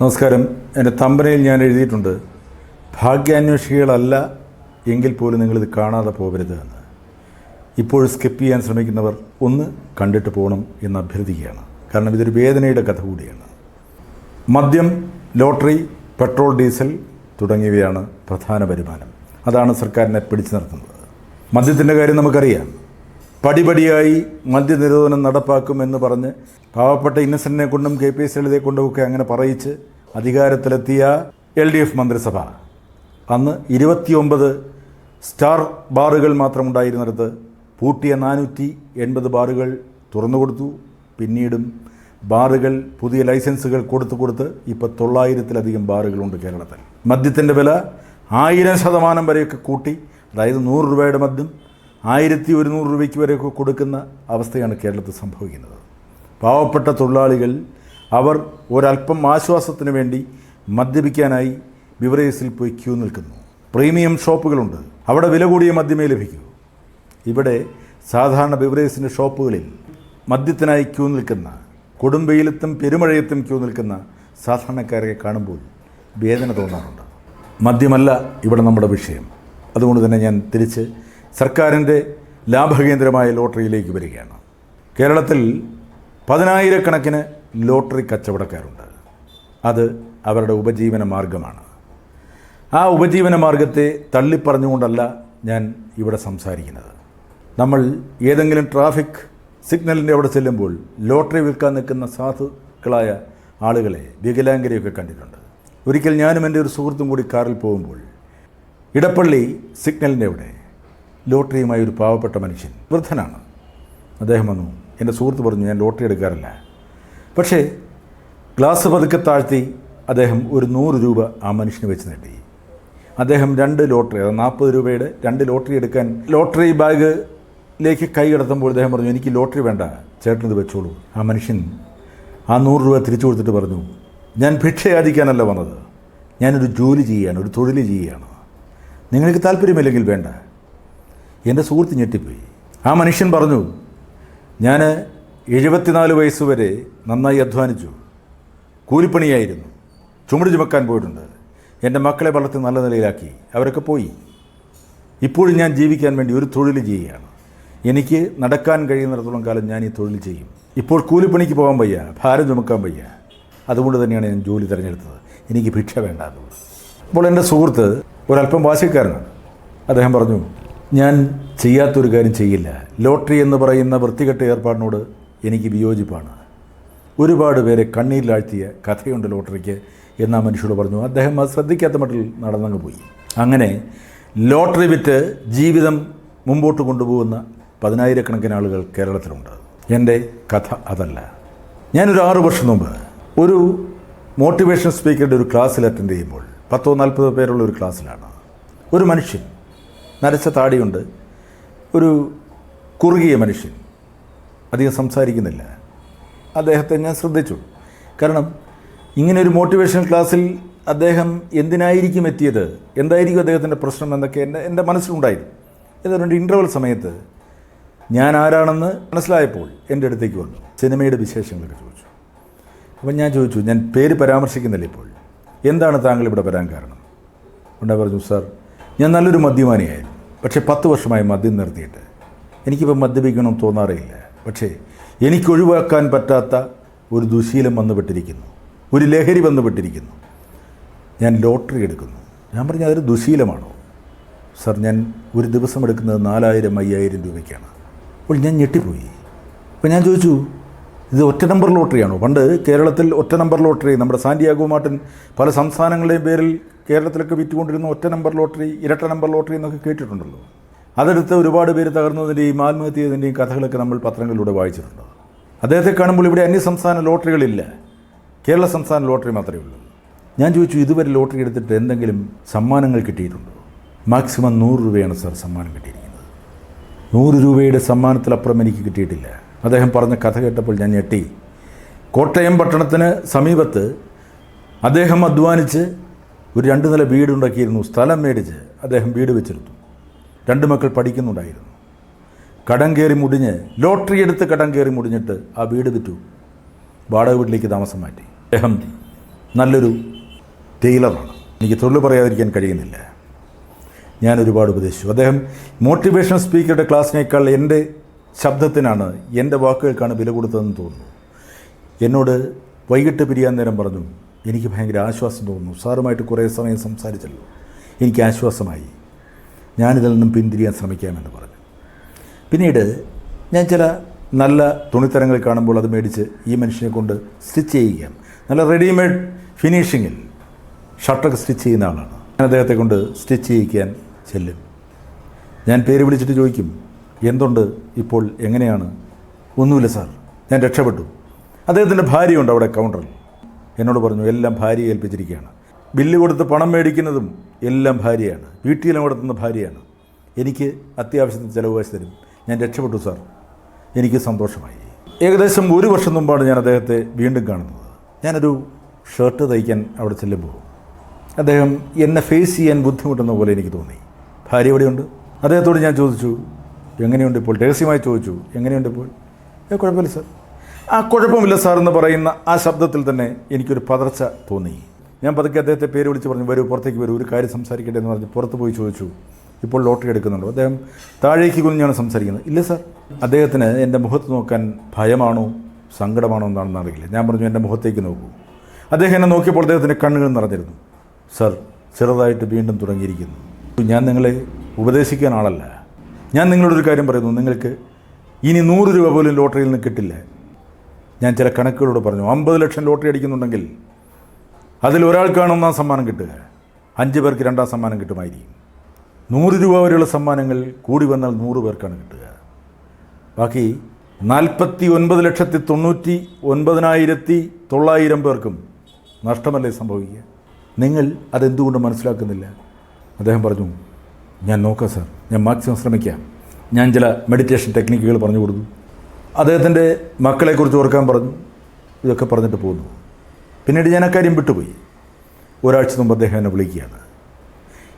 നമസ്കാരം. എന്റെ തമ്പനയിൽ ഞാൻ എഴുതിയിട്ടുണ്ട് ഭാഗ്യാന്വേഷികളല്ല എങ്കിൽ പോലും നിങ്ങളിത് കാണാതെ പോകരുത് എന്ന്. ഇപ്പോൾ സ്കിപ്പ് ചെയ്യാൻ ശ്രമിക്കുന്നവർ ഒന്ന് കണ്ടിട്ട് പോകണം എന്ന് അഭ്യർത്ഥിക്കുകയാണ്. കാരണം ഇതൊരു വേദനയുടെ കഥ കൂടിയാണ്. മദ്യം ലോട്ടറി പെട്രോൾ ഡീസൽ തുടങ്ങിയവയാണ് പ്രധാന വരുമാനം. അതാണ് സർക്കാരിനെ പിടിച്ചു നിർത്തുന്നത്. മദ്യത്തിന്റെ കാര്യം നമുക്കറിയാം. പടിപടിയായി മദ്യനിരോധനം നടപ്പാക്കുമെന്ന് പറഞ്ഞ് പാവപ്പെട്ട ഇന്നസെന്റിനെ കൊണ്ടും കെ പി എസ് ലളിതയെ കൊണ്ടുമൊക്കെ അങ്ങനെ പറയിച്ച് അധികാരത്തിലെത്തിയ എൽ ഡി എഫ് മന്ത്രിസഭ. അന്ന് ഇരുപത്തിയൊമ്പത് സ്റ്റാർ ബാറുകൾ മാത്രം മാത്രമുണ്ടായിരുന്നിടത്ത് പൂട്ടിയ നാനൂറ്റി എൺപത് ബാറുകൾ തുറന്നു കൊടുത്തു. പിന്നീടും ബാറുകൾ പുതിയ ലൈസൻസുകൾ കൊടുത്തു കൊടുത്ത് ഇപ്പോൾ തൊള്ളായിരത്തിലധികം ബാറുകളുണ്ട് കേരളത്തിൽ. മദ്യത്തിന്റെ വില ആയിരം ശതമാനം വരെയൊക്കെ കൂട്ടി. അതായത് നൂറ് രൂപയുടെ മദ്യം ആയിരത്തി ഒരുന്നൂറ് രൂപയ്ക്ക് വരെയൊക്കെ കൊടുക്കുന്ന അവസ്ഥയാണ് കേരളത്തിൽ സംഭവിക്കുന്നത്. പാവപ്പെട്ട തൊഴിലാളികൾ അവർ ഒരല്പം ആശ്വാസത്തിന് വേണ്ടി മദ്യപിക്കാനായി ബിവറേജിൽ പോയി ക്യൂ നിൽക്കുന്നു. പ്രീമിയം ഷോപ്പുകളുണ്ട്. അവിടെ വില കൂടിയ മദ്യമേ ലഭിക്കൂ. ഇവിടെ സാധാരണ ബിവറേജിന്റെ ഷോപ്പുകളിൽ മദ്യത്തിനായി ക്യൂ നിൽക്കുന്ന കൊടുംവെയിലത്തും പെരുമഴയത്തും ക്യൂ നിൽക്കുന്ന സാധാരണക്കാരെ കാണുമ്പോൾ വേദന തോന്നാറുണ്ട്. മദ്യമല്ല ഇവിടെ നമ്മുടെ വിഷയം. അതുകൊണ്ട് തന്നെ ഞാൻ തിരിച്ച് സർക്കാരിന്റെ ലാഭകേന്ദ്രമായ ലോട്ടറിയിലേക്ക് വരികയാണ്. കേരളത്തിൽ പതിനായിരക്കണക്കിന് ലോട്ടറി കച്ചവടക്കാരുണ്ട്. അത് അവരുടെ ഉപജീവന മാർഗമാണ്. ആ ഉപജീവന മാർഗത്തെ തള്ളിപ്പറഞ്ഞുകൊണ്ടല്ല ഞാൻ ഇവിടെ സംസാരിക്കുന്നത്. നമ്മൾ ഏതെങ്കിലും ട്രാഫിക് സിഗ്നലിന്റെ അവിടെ ചെല്ലുമ്പോൾ ലോട്ടറി വിൽക്കാൻ നിൽക്കുന്ന സാധുക്കളായ ആളുകളെ വികലാംഗരെയൊക്കെ കണ്ടിട്ടുണ്ട്. ഒരിക്കൽ ഞാനും എന്റെ ഒരു സുഹൃത്തും കൂടി കാറിൽ പോകുമ്പോൾ ഇടപ്പള്ളി സിഗ്നലിന്റെ അവിടെ ലോട്ടറിയുമായി ഒരു പാവപ്പെട്ട മനുഷ്യൻ. വൃദ്ധനാണ്. അദ്ദേഹം വന്നു എന്റെ സുഹൃത്ത് പറഞ്ഞു ഞാൻ ലോട്ടറി എടുക്കാറില്ല. പക്ഷേ ഗ്ലാസ് പതുക്കെ താഴ്ത്തി അദ്ദേഹം ഒരു നൂറ് രൂപ ആ മനുഷ്യന് വെച്ച് നേടി. അദ്ദേഹം രണ്ട് ലോട്ടറി അതായത് നാൽപ്പത് രൂപയുടെ രണ്ട് ലോട്ടറി എടുക്കാൻ ലോട്ടറി ബാഗിലേക്ക് കൈ കിടത്തുമ്പോൾ അദ്ദേഹം പറഞ്ഞു എനിക്ക് ലോട്ടറി വേണ്ട ചേട്ടൻ ഇത് വെച്ചോളൂ. ആ മനുഷ്യൻ ആ നൂറ് രൂപ തിരിച്ചു കൊടുത്തിട്ട് പറഞ്ഞു ഞാൻ ഭിക്ഷയാചിക്കാനല്ല വന്നത്. ഞാനൊരു ജോലി ചെയ്യുകയാണ് ഒരു തൊഴിൽ ചെയ്യുകയാണ്. നിങ്ങൾക്ക് താല്പര്യമില്ലെങ്കിൽ വേണ്ട. എന്റെ സുഹൃത്ത് ഞെട്ടിപ്പോയി. ആ മനുഷ്യൻ പറഞ്ഞു ഞാൻ എഴുപത്തിനാല് വയസ്സ് വരെ നന്നായി അധ്വാനിച്ചു. കൂലിപ്പണിയായിരുന്നു. ചുമട് ചുമക്കാൻ പോയിട്ടുണ്ട്. എന്റെ മക്കളെ വളർത്തി നല്ല നിലയിലാക്കി. അവരൊക്കെ പോയി. ഇപ്പോഴും ഞാൻ ജീവിക്കാൻ വേണ്ടി ഒരു തൊഴിൽ ചെയ്യുകയാണ്. എനിക്ക് നടക്കാൻ കഴിയുന്നിടത്തോളം കാലം ഞാൻ ഈ തൊഴിൽ ചെയ്യും. ഇപ്പോൾ കൂലിപ്പണിക്ക് പോകാൻ വയ്യ ഭാരം ചുമക്കാൻ വയ്യ. അതുകൊണ്ട് തന്നെയാണ് ഞാൻ ജോലി തിരഞ്ഞെടുത്തത്. എനിക്ക് ഭിക്ഷ വേണ്ട എന്ന് അപ്പോൾ എന്റെ സുഹൃത്ത് ഒരല്പം വാശിക്കാരനാണ്. അദ്ദേഹം പറഞ്ഞു ഞാൻ ചെയ്യാത്തൊരു കാര്യം ചെയ്യില്ല. ലോട്ടറി എന്ന് പറയുന്ന വൃത്തികെട്ട ഏർപ്പാടിനോട് എനിക്ക് വിയോജിപ്പാണ്. ഒരുപാട് പേരെ കണ്ണീരിലാഴ്ത്തിയ കഥയുണ്ട് ലോട്ടറിക്ക് എന്നാ മനുഷ്യരോട് പറഞ്ഞു. അദ്ദേഹം അത് ശ്രദ്ധിക്കാത്ത മട്ടിൽ നടന്നങ്ങ് പോയി. അങ്ങനെ ലോട്ടറി വിറ്റ് ജീവിതം മുമ്പോട്ട് കൊണ്ടുപോകുന്ന പതിനായിരക്കണക്കിന് ആളുകൾ കേരളത്തിലുണ്ട്. എന്റെ കഥ അതല്ല. ഞാനൊരു ആറു വർഷം മുമ്പ് ഒരു മോട്ടിവേഷൻ സ്പീക്കറുടെ ഒരു ക്ലാസ്സിൽ അറ്റൻഡ് ചെയ്യുമ്പോൾ പത്തോ നാൽപ്പതോ പേരുള്ള ഒരു ക്ലാസ്സിലാണ്. ഒരു മനുഷ്യൻ നരച്ച താടിയുണ്ട്. ഒരു കുറുകിയ മനുഷ്യൻ. അധികം സംസാരിക്കുന്നില്ല. അദ്ദേഹത്തെ ഞാൻ ശ്രദ്ധിച്ചു. കാരണം ഇങ്ങനെ ഒരു മോട്ടിവേഷൻ ക്ലാസ്സിൽ അദ്ദേഹം എന്തിനായിരിക്കും എത്തിയത്? എന്തായിരിക്കും അദ്ദേഹത്തിന്റെ പ്രശ്നം എന്നൊക്കെ എന്റെ എന്റെ മനസ്സിലുണ്ടായിരുന്നു. ഏതാണ്ട് ഇന്റർവൽ സമയത്ത് ഞാൻ ആരാണെന്ന് മനസ്സിലായപ്പോൾ എന്റെ അടുത്തേക്ക് വന്നു. സിനിമയുടെ വിശേഷങ്ങളൊക്കെ ചോദിച്ചു. അപ്പം ഞാൻ ചോദിച്ചു ഞാൻ പേര് പരാമർശിക്കുന്നില്ല ഇപ്പോൾ. എന്താണ് താങ്കൾ ഇവിടെ വരാൻ കാരണം? ഉണ്ടെ പറഞ്ഞു സാർ ഞാൻ നല്ലൊരു മദ്യപാനിയായിരുന്നു. പക്ഷേ പത്ത് വർഷമായി മദ്യം നിർത്തിയിട്ട്. എനിക്കിപ്പോൾ മദ്യപിക്കണം തോന്നാറില്ല. പക്ഷേ എനിക്ക് ഒഴിവാക്കാൻ പറ്റാത്ത ഒരു ദുശീലം വന്നുപെട്ടിരിക്കുന്നു. ഒരു ലഹരി വന്നുപെട്ടിരിക്കുന്നു. ഞാൻ ലോട്ടറി എടുക്കുന്നു. ഞാൻ പറഞ്ഞു അതൊരു ദുശീലമാണോ? സാർ ഞാൻ ഒരു ദിവസം എടുക്കുന്നത് നാലായിരം അയ്യായിരം രൂപയ്ക്കാണ്. അപ്പോൾ ഞാൻ ഞെട്ടിപ്പോയി. അപ്പോൾ ഞാൻ ചോദിച്ചു ഇത് ഒറ്റ നമ്പർ ലോട്ടറിയാണോ? പണ്ട് കേരളത്തിൽ ഒറ്റ നമ്പർ ലോട്ടറി നമ്മുടെ സാന്റിയാഗോ മാർട്ടിൻ പല സംസ്ഥാനങ്ങളുടെയും പേരിൽ കേരളത്തിലൊക്കെ വിറ്റുകൊണ്ടിരുന്ന ഒറ്റ നമ്പർ ലോട്ടറി ഇരട്ട നമ്പർ ലോട്ടറി എന്നൊക്കെ കേട്ടിട്ടുണ്ടല്ലോ. അതെടുത്ത് ഒരുപാട് പേര് തകർന്നതിന്റെയും ആത്മഹത്യതിന്റെയും കഥകളൊക്കെ നമ്മൾ പത്രങ്ങളിലൂടെ വായിച്ചിട്ടുണ്ട്. അദ്ദേഹത്തെ കാണുമ്പോൾ ഇവിടെ അന്യസംസ്ഥാന ലോട്ടറികളില്ല. കേരള സംസ്ഥാന ലോട്ടറി മാത്രമേ ഉള്ളൂ. ഞാൻ ചോദിച്ചു ഇതുവരെ ലോട്ടറി എടുത്തിട്ട് എന്തെങ്കിലും സമ്മാനങ്ങൾ കിട്ടിയിട്ടുണ്ടോ? മാക്സിമം നൂറ് രൂപയാണ് സാർ സമ്മാനം കിട്ടിയിരിക്കുന്നത്. നൂറ് രൂപയുടെ സമ്മാനത്തിലപ്പുറം എനിക്ക് കിട്ടിയിട്ടില്ല. അദ്ദേഹം പറഞ്ഞ കഥ കേട്ടപ്പോൾ ഞാൻ ഞെട്ടി. കോട്ടയം പട്ടണത്തിന് സമീപത്ത് അദ്ദേഹം അധ്വാനിച്ച് ഒരു രണ്ട് നില വീടുണ്ടാക്കിയിരുന്നു സ്ഥലം മേടിച്ച് അദ്ദേഹം വീട് വെച്ചിരുന്നു രണ്ട് മക്കൾ പഠിക്കുന്നുണ്ടായിരുന്നു. കടം കയറി മുടിഞ്ഞ് ലോട്ടറി എടുത്ത് കടം കയറി മുടിഞ്ഞിട്ട് ആ വീട് വിറ്റു. വാടക വീട്ടിലേക്ക് താമസം മാറ്റി. അദ്ദേഹം നല്ലൊരു ടെയിലറാണ് എനിക്ക് തൊഴിൽ പറയാതിരിക്കാൻ കഴിയുന്നില്ല. ഞാൻ ഒരുപാട് ഉപദേശിച്ചു. അദ്ദേഹം മോട്ടിവേഷൻ സ്പീക്കറുടെ ക്ലാസ്സിനേക്കാൾ എന്റെ ശബ്ദത്തിനാണ് എന്റെ വാക്കുകൾക്കാണ് വില കൊടുത്തതെന്ന് തോന്നുന്നു. എന്നോട് വൈകിട്ട് പിരിയാൻ നേരം പറഞ്ഞു എനിക്ക് ഭയങ്കര ആശ്വാസം തോന്നുന്നു. സാറുമായിട്ട് കുറേ സമയം സംസാരിച്ചല്ലോ. എനിക്ക് ആശ്വാസമായി. ഞാനിതിൽ നിന്നും പിന്തിരിയാൻ ശ്രമിക്കാമെന്ന് പറഞ്ഞു. പിന്നീട് ഞാൻ ചില നല്ല തുണിത്തരങ്ങൾ കാണുമ്പോൾ അത് മേടിച്ച് ഈ മനുഷ്യനെ കൊണ്ട് സ്റ്റിച്ച് ചെയ്യുകയാണ്. നല്ല റെഡിമെയ്ഡ് ഫിനിഷിങ്ങിൽ ഷർട്ടൊക്കെ സ്റ്റിച്ച് ചെയ്യുന്ന ആളാണ്. ഞാൻ അദ്ദേഹത്തെ കൊണ്ട് സ്റ്റിച്ച് ചെയ്യിക്കാൻ ചെല്ലും. ഞാൻ പേര് വിളിച്ചിട്ട് ചോദിക്കും എന്തുണ്ട് ഇപ്പോൾ എങ്ങനെയാണ്? ഒന്നുമില്ല സാർ. ഞാൻ രക്ഷപ്പെട്ടു. അദ്ദേഹത്തിന്റെ ഭാര്യയുണ്ട് അവിടെ കൗണ്ടറിൽ എന്നോട് പറഞ്ഞു എല്ലാം ഭാര്യയെ ഏൽപ്പിച്ചിരിക്കുകയാണ്. ബില്ല് കൊടുത്ത് പണം മേടിക്കുന്നതും എല്ലാം ഭാര്യയാണ്. വീട്ടിലും കൊടുത്തുന്ന ഭാര്യയാണ്. എനിക്ക് അത്യാവശ്യത്തിന് ചിലവ് കാശ് തരും. ഞാൻ രക്ഷപ്പെട്ടു സാർ. എനിക്ക് സന്തോഷമായി. ഏകദേശം ഒരു വർഷം മുമ്പാണ് ഞാൻ അദ്ദേഹത്തെ വീണ്ടും കാണുന്നത്. ഞാനൊരു ഷർട്ട് തയ്ക്കാൻ അവിടെ ചെല്ലുമ്പോൾ അദ്ദേഹം എന്നെ ഫേസ് ചെയ്യാൻ ബുദ്ധിമുട്ടുന്ന പോലെ എനിക്ക് തോന്നി. ഭാര്യ എവിടെയുണ്ട്? അദ്ദേഹത്തോട് ഞാൻ ചോദിച്ചു എങ്ങനെയുണ്ട് ഇപ്പോൾ? രഹസ്യമായി ചോദിച്ചു. എങ്ങനെയുണ്ട് ഇപ്പോൾ? ഏ കുഴപ്പമില്ല സാർ. ആ കുഴപ്പമില്ല സാർ എന്ന് പറയുന്ന ആ ശബ്ദത്തിൽ തന്നെ എനിക്കൊരു പതർച്ച തോന്നി. ഞാൻ പതുക്കെ അദ്ദേഹത്തെ പേര് വിളിച്ച് പറഞ്ഞു വരൂ പുറത്തേക്ക് വരൂ ഒരു കാര്യം സംസാരിക്കട്ടെ എന്ന് പറഞ്ഞ് പുറത്ത് പോയി ചോദിച്ചു. ഇപ്പോൾ ലോട്ടറി എടുക്കുന്നുണ്ടോ. അദ്ദേഹം താഴേക്ക് കുഞ്ഞാണ് സംസാരിക്കുന്നത്. ഇല്ല സാർ. അദ്ദേഹത്തിന് എന്റെ മുഖത്ത് നോക്കാൻ ഭയമാണോ സങ്കടമാണോ എന്നാണെന്ന് അറിയില്ല. ഞാൻ പറഞ്ഞു എന്റെ മുഖത്തേക്ക് നോക്കൂ. അദ്ദേഹം എന്നെ നോക്കിയപ്പോൾ അദ്ദേഹത്തിന്റെ കണ്ണുകൾ നിറഞ്ഞിരുന്നു. സർ ചെറുതായിട്ട് വീണ്ടും തുടങ്ങിയിരിക്കുന്നു. ഞാൻ നിങ്ങളെ ഉപദേശിക്കാൻ ആളല്ല. ഞാൻ നിങ്ങളോടൊരു കാര്യം പറയുന്നു. നിങ്ങൾക്ക് ഇനി നൂറ് രൂപ പോലും ലോട്ടറിയിൽ നിന്ന് കിട്ടില്ല. ഞാൻ ചില കണക്കുകളോട് പറഞ്ഞു. അമ്പത് ലക്ഷം ലോട്ടറി അടിക്കുന്നുണ്ടെങ്കിൽ അതിൽ ഒരാൾക്കാണ് ഒന്നാം സമ്മാനം കിട്ടുക. അഞ്ച് പേർക്ക് രണ്ടാം സമ്മാനം കിട്ടുമായിരിക്കും. നൂറ് രൂപ വരെയുള്ള സമ്മാനങ്ങൾ കൂടി വന്നാൽ നൂറ് പേർക്കാണ് കിട്ടുക. ബാക്കി നാൽപ്പത്തി ഒൻപത് ലക്ഷത്തി തൊണ്ണൂറ്റി ഒൻപതിനായിരത്തി തൊള്ളായിരം പേർക്കും നഷ്ടമല്ലേ സംഭവിക്കുക? നിങ്ങൾ അതെന്തുകൊണ്ട് മനസ്സിലാക്കുന്നില്ല? അദ്ദേഹം പറഞ്ഞു ഞാൻ നോക്കാം സാർ. ഞാൻ മാക്സിമം ശ്രമിക്കാം. ഞാൻ ചില മെഡിറ്റേഷൻ ടെക്നിക്കുകൾ പറഞ്ഞു കൊടുത്തു. അദ്ദേഹത്തിന്റെ മക്കളെക്കുറിച്ച് ഓർക്കാൻ പറഞ്ഞു. ഇതൊക്കെ പറഞ്ഞിട്ട് പോകുന്നു പിന്നീട് ഞാൻ അക്കാര്യം വിട്ടുപോയി. ഒരാഴ്ച മുമ്പ് അദ്ദേഹം എന്നെ വിളിക്കുകയാണ്.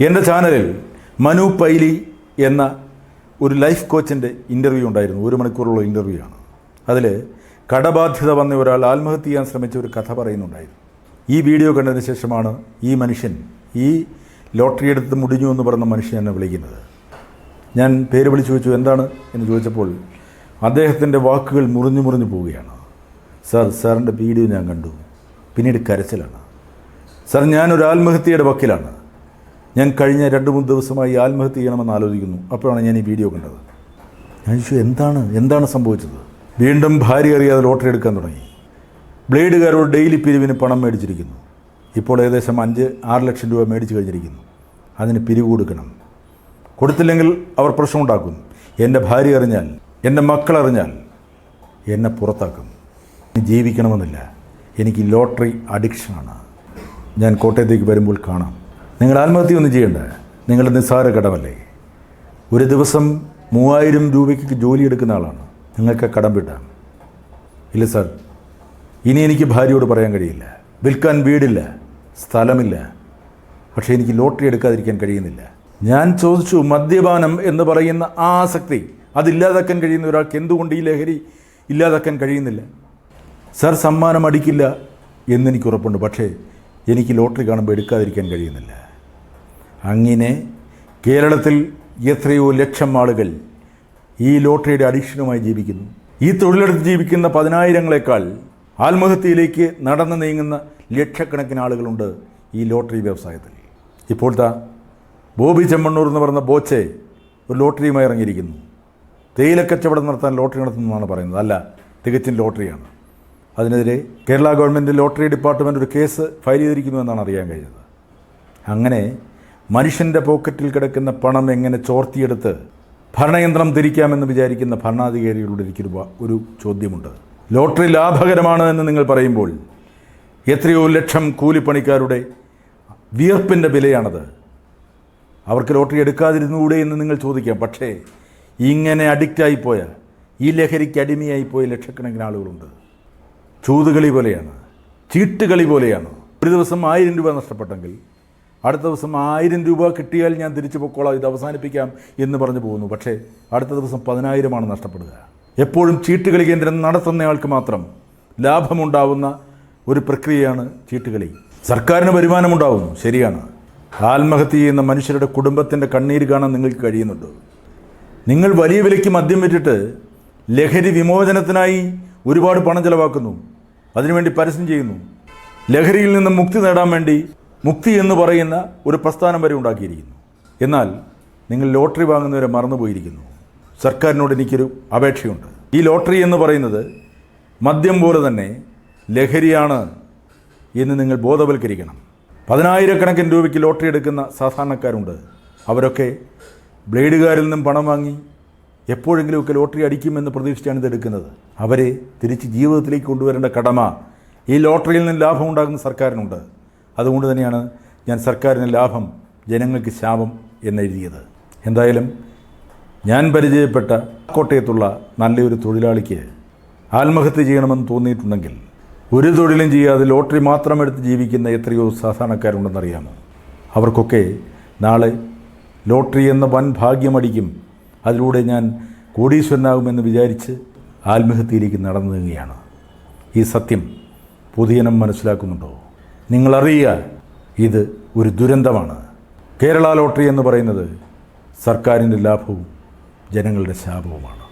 എന്റെ ചാനലിൽ മനു പൈലി എന്ന ഒരു ലൈഫ് കോച്ചിന്റെ ഇന്റർവ്യൂ ഉണ്ടായിരുന്നു. ഒരു മണിക്കൂറുള്ള ഇന്റർവ്യൂ ആണ്. അതിൽ കടബാധ്യത വന്ന ഒരാൾ ആത്മഹത്യ ചെയ്യാൻ ശ്രമിച്ച ഒരു കഥ പറയുന്നുണ്ടായിരുന്നു. ഈ വീഡിയോ കണ്ടതിന് ശേഷമാണ് ഈ മനുഷ്യൻ ഈ ലോട്ടറി എടുത്ത് മുടിഞ്ഞു എന്ന് പറഞ്ഞ മനുഷ്യൻ എന്നെ വിളിക്കുന്നത്. ഞാൻ പേര് വിളിച്ചു ചോദിച്ചു എന്താണ്? എന്ന് ചോദിച്ചപ്പോൾ അദ്ദേഹത്തിന്റെ വാക്കുകൾ മുറിഞ്ഞു മുറിഞ്ഞു പോവുകയാണ്. സാർ സാറിന്റെ വീഡിയോ ഞാൻ കണ്ടു. പിന്നീട് കരച്ചിലാണ്. സാർ ഞാനൊരു ആത്മഹത്യയുടെ വക്കിലാണ്. ഞാൻ കഴിഞ്ഞ രണ്ട് മൂന്ന് ദിവസമായി ആത്മഹത്യ ചെയ്യണമെന്ന് ആലോചിക്കുന്നു. അപ്പോഴാണ് ഞാൻ ഈ വീഡിയോ കണ്ടത്. ഞാൻ ചോദിച്ചു എന്താണ്? എന്താണ് സംഭവിച്ചത്? വീണ്ടും ഭാര്യ അറിയാതെ ലോട്ടറി എടുക്കാൻ തുടങ്ങി. ബ്ലേഡുകാരോട് ഡെയിലി പിരിവിന് പണം മേടിച്ചിരിക്കുന്നു. ഇപ്പോൾ ഏകദേശം അഞ്ച് ആറ് ലക്ഷം രൂപ മേടിച്ച് കഴിഞ്ഞിരിക്കുന്നു. അതിന് പിരിവ് കൊടുക്കണം. കൊടുത്തില്ലെങ്കിൽ അവർ പ്രശ്നമുണ്ടാക്കും. എന്റെ ഭാര്യ അറിഞ്ഞാൽ എന്റെ മക്കൾ അറിഞ്ഞാൽ എന്നെ പുറത്താക്കും. ജീവിക്കണമെന്നില്ല. എനിക്ക് ലോട്ടറി അഡിക്ഷനാണ് ഞാൻ കോട്ടയത്തേക്ക് വരുമ്പോൾ കാണാം. നിങ്ങൾ ആത്മഹത്യ ഒന്നും ചെയ്യണ്ട. നിങ്ങളുടെ നിസ്സാര കടമല്ലേ. ഒരു ദിവസം മൂവായിരം രൂപയ്ക്ക് ജോലി എടുക്കുന്ന ആളാണ്. നിങ്ങൾക്ക് കടം വിട്ടാം ഇല്ല സാർ. ഇനി എനിക്ക് ഭാര്യയോട് പറയാൻ കഴിയില്ല. വിൽക്കാൻ വീടില്ല. സ്ഥലമില്ല. പക്ഷേ എനിക്ക് ലോട്ടറി എടുക്കാതിരിക്കാൻ കഴിയുന്നില്ല. ഞാൻ ചോദിച്ചു മദ്യപാനം എന്ന് പറയുന്ന ആ ആസക്തി അതില്ലാതാക്കാൻ കഴിയുന്ന ഒരാൾക്ക് എന്തുകൊണ്ട് ഈ ലഹരി ഇല്ലാതാക്കാൻ കഴിയുന്നില്ല? സർ സമ്മാനം അടിക്കില്ല എന്നെനിക്ക് ഉറപ്പുണ്ട്. പക്ഷേ എനിക്ക് ലോട്ടറി കാണുമ്പോൾ എടുക്കാതിരിക്കാൻ കഴിയുന്നില്ല. അങ്ങനെ കേരളത്തിൽ എത്രയോ ലക്ഷം ആളുകൾ ഈ ലോട്ടറിയുടെ അഡിക്ഷനുമായി ജീവിക്കുന്നു. ഈ തൊഴിലെടുത്ത് ജീവിക്കുന്ന പതിനായിരങ്ങളെക്കാൾ ആത്മഹത്യയിലേക്ക് നടന്നു നീങ്ങുന്ന ലക്ഷക്കണക്കിന് ആളുകളുണ്ട് ഈ ലോട്ടറി വ്യവസായത്തിൽ. ഇപ്പോഴത്തെ ബോബി ചെമ്മണ്ണൂർ എന്ന് പറയുന്ന ബോച്ചെ ഒരു ലോട്ടറിയുമായി ഇറങ്ങിയിരിക്കുന്നു. തേയിലക്കച്ചവടം നടത്താൻ ലോട്ടറി നടത്തുന്നതാണ് പറയുന്നത്. അല്ല തികച്ചും ലോട്ടറിയാണ്. അതിനെതിരെ കേരള ഗവൺമെന്റ് ലോട്ടറി ഡിപ്പാർട്ട്മെന്റ് ഒരു കേസ് ഫയൽ ചെയ്തിരിക്കുന്നു എന്നാണ് അറിയാൻ കഴിഞ്ഞത്. അങ്ങനെ മനുഷ്യന്റെ പോക്കറ്റിൽ കിടക്കുന്ന പണം എങ്ങനെ ചോർത്തിയെടുത്ത് ഭരണയന്ത്രം തിരിക്കാമെന്ന് വിചാരിക്കുന്ന ഭരണാധികാരികളോട് എനിക്കൊരു ഒരു ചോദ്യമുണ്ട്. ലോട്ടറി ലാഭകരമാണ് എന്ന് നിങ്ങൾ പറയുമ്പോൾ എത്രയോ ലക്ഷം കൂലിപ്പണിക്കാരുടെ വിയർപ്പിന്റെ വിലയാണത്. അവർക്ക് ലോട്ടറി എടുക്കാതിരുന്നുകൂടെ എന്ന് നിങ്ങൾ ചോദിക്കാം. പക്ഷേ ഇങ്ങനെ അഡിക്റ്റായിപ്പോയ ഈ ലഹരിക്ക് അടിമയായിപ്പോയ ലക്ഷക്കണക്കിന് ആളുകളുണ്ട്. ചൂതുകളി പോലെയാണ് ചീട്ടുകളി പോലെയാണ്. ഒരു ദിവസം ആയിരം രൂപ നഷ്ടപ്പെട്ടെങ്കിൽ അടുത്ത ദിവസം ആയിരം രൂപ കിട്ടിയാൽ ഞാൻ തിരിച്ചു പൊക്കോളാം ഇത് അവസാനിപ്പിക്കാം എന്ന് പറഞ്ഞു പോകുന്നു. പക്ഷേ അടുത്ത ദിവസം പതിനായിരമാണ് നഷ്ടപ്പെടുക. എപ്പോഴും ചീട്ടുകളി കേന്ദ്രം നടത്തുന്നയാൾക്ക് മാത്രം ലാഭമുണ്ടാവുന്ന ഒരു പ്രക്രിയയാണ് ചീട്ടുകളി. സർക്കാരിന് വരുമാനമുണ്ടാവുന്നു ശരിയാണ്. ആത്മഹത്യ ചെയ്യുന്ന മനുഷ്യരുടെ കുടുംബത്തിന്റെ കണ്ണീര് കാണാൻ നിങ്ങൾക്ക് കഴിയുന്നുണ്ട്? നിങ്ങൾ വലിയ വിലയ്ക്ക് മദ്യം വിറ്റിട്ട് ലഹരി വിമോചനത്തിനായി ഒരുപാട് പണം ചിലവാക്കുന്നു. അതിനുവേണ്ടി പരസ്യം ചെയ്യുന്നു. ലഹരിയിൽ നിന്ന് മുക്തി നേടാൻ വേണ്ടി മുക്തി എന്ന് പറയുന്ന ഒരു പ്രസ്ഥാനം വരെ ഉണ്ടാക്കിയിരിക്കുന്നു. എന്നാൽ നിങ്ങൾ ലോട്ടറി വാങ്ങുന്നവരെ മറന്നുപോയിരിക്കുന്നു. സർക്കാരിനോട് എനിക്കൊരു അപേക്ഷയുണ്ട്. ഈ ലോട്ടറി എന്ന് പറയുന്നത് മദ്യം പോലെ തന്നെ ലഹരിയാണ് എന്ന് നിങ്ങൾ ബോധവൽക്കരിക്കണം. പതിനായിരക്കണക്കിന് രൂപയ്ക്ക് ലോട്ടറി എടുക്കുന്ന സാധാരണക്കാരുണ്ട്. അവരൊക്കെ ബ്ലേഡുകാരിൽ നിന്നും പണം വാങ്ങി എപ്പോഴെങ്കിലുമൊക്കെ ലോട്ടറി അടിക്കുമെന്ന് പ്രതീക്ഷിച്ചാണ് ഇത് എടുക്കുന്നത്. അവരെ തിരിച്ച് ജീവിതത്തിലേക്ക് കൊണ്ടുവരേണ്ട കടമ ഈ ലോട്ടറിയിൽ നിന്ന് ലാഭം ഉണ്ടാകുന്ന സർക്കാരിനുണ്ട്. അതുകൊണ്ട് തന്നെയാണ് ഞാൻ സർക്കാരിന് ലാഭം ജനങ്ങൾക്ക് ശാപം എന്നെഴുതിയത്. എന്തായാലും ഞാൻ പരിചയപ്പെട്ട കോട്ടയത്തുള്ള നല്ലൊരു തൊഴിലാളിക്ക് ആത്മഹത്യ ചെയ്യണമെന്ന് തോന്നിയിട്ടുണ്ടെങ്കിൽ ഒരു തൊഴിലും ചെയ്യാതെ ലോട്ടറി മാത്രം എടുത്ത് ജീവിക്കുന്ന എത്രയോ സാധാരണക്കാരുണ്ടെന്നറിയാമോ? അവർക്കൊക്കെ നാളെ ലോട്ടറി എന്ന വൻ ഭാഗ്യമടിക്കും. അതിലൂടെ ഞാൻ കോടീശ്വരനാകുമെന്ന് വിചാരിച്ച് ആത്മഹത്യയിലേക്ക് നടന്നു നീങ്ങുകയാണ് ഈ സത്യം പൊതുജനം മനസ്സിലാക്കുന്നുണ്ടോ? നിങ്ങളറിയുക ഇത് ഒരു ദുരന്തമാണ്. കേരള ലോട്ടറി എന്ന് പറയുന്നത് സർക്കാരിന്റെ ലാഭവും ജനങ്ങളുടെ ശാപവുമാണ്.